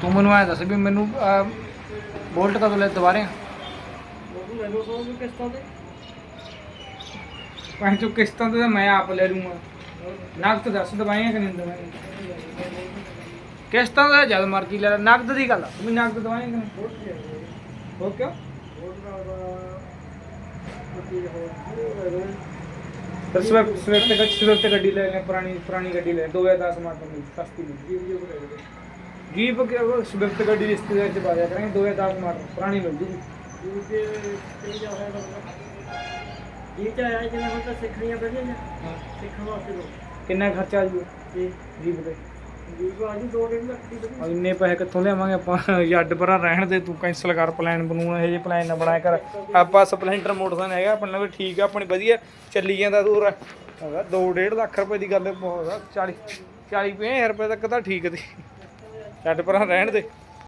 ਤੂੰ ਮੈਨੂੰ ਐ ਦੱਸ ਵੀ ਮੈਨੂੰ ਅਹ, ਬੋਲਟ ਕਦੋਂ ਲੈ ਦੁਬਾਰੇ? ਉਹ ਲੈ ਲਓ ਸੌ ਕਿਸ਼ਤਾਂ ਤੇ ਮੈਂ ਚੋ ਕਿਸ਼ਤਾਂ ਤੇ ਤਾਂ ਮੈਂ ਆਪ ਲੈ ਲੂੰਗਾ। ਨਗਦ ਦੱਸ ਦਵਾਈਆਂ ਕਿ ਨਹੀਂ ਦਵਾਈਆਂ ਕਿਸ਼ਤਾਂ ਦਾ ਜਦ ਮਰਜ਼ੀ ਲੈ ਲੈ, ਨਗਦ ਦੀ ਗੱਲ ਆ। ਤੂੰ ਵੀ ਨਗਦ ਦਵਾਈਆਂ ਕਿ ਨਹੀਂ ਹੋ ਕਿਉਂ ਫਿਰ ਸਵਿਫਟ ਸਵਿਫਟ ਗੱਡੀ ਸਵਿਫਟ ਗੱਡੀ ਲੈ ਲੈ ਪੁਰਾਣੀ ਪੁਰਾਣੀ ਗੱਡੀ ਲੈ 2010 ਮਾਡਲ ਦੀ ਸਸਤੀ ਮਿਲ ਜੀਪ ਸਵਿਫਟ ਗੱਡੀ ਰਿਸ਼ਤੇਦਾਰ ਚ ਪਾ ਕਰਾਂਗੇ 2010 ਮਾਡਲ ਪੁਰਾਣੀ ਮਿਲ ਜੂਗੀ ਜੀ ਚ ਆਇਆ ਜਿਵੇਂ ਹੁਣ ਤਾਂ ਸਿੱਖਣੀਆਂ ਵਧੀਆ ਨੇ ਸਿੱਖਣ ਵਾਸਤੇ ਲੋ ਕਿੰਨਾ ਖਰਚਾ ਆ ਜੂ ਜੀ ਜੀਪ ਤੇ। ਜੀ ਕੋ ਆਜੂ 2 ਦੀ ਵਧੀਆ ਔਰ ਇੰਨੇ ਪੈਸੇ ਕਿੱਥੋਂ ਲਿਆਵਾਂਗੇ ਆਪਾਂ? ਯਾਰ ਪਰਾਂ ਰਹਿਣ ਦੇ, ਤੂੰ ਕੈਂਸਲ ਕਰ ਪਲਾਨ ਬਣੂ ਇਹ ਜੇ ਪਲਾਨ ਨਾ ਬਣਾਇਆ ਕਰ। ਆਪਾਂ ਸਪਲੈਂਡਰ ਮੋਟਰਸਾਈਕਲ ਹੈਗਾ, ਆਪਣਾ ਵੀ ਠੀਕ ਆ, ਆਪਣੀ ਵਧੀਆ, ਚੱਲੀ ਜਾਂਦਾ ਦੂਰ। ਹੈਗਾ 2.5 ਲੱਖ ਰੁਪਏ ਦੀ ਗੱਲ ਬਹੁਤ ਆ 40 40 50 ਰੁਪਏ ਤੱਕ ਤਾਂ ਠੀਕ ਦੀ ਛੱਡ ਪਰਾਂ ਰਹਿਣ ਦੇ।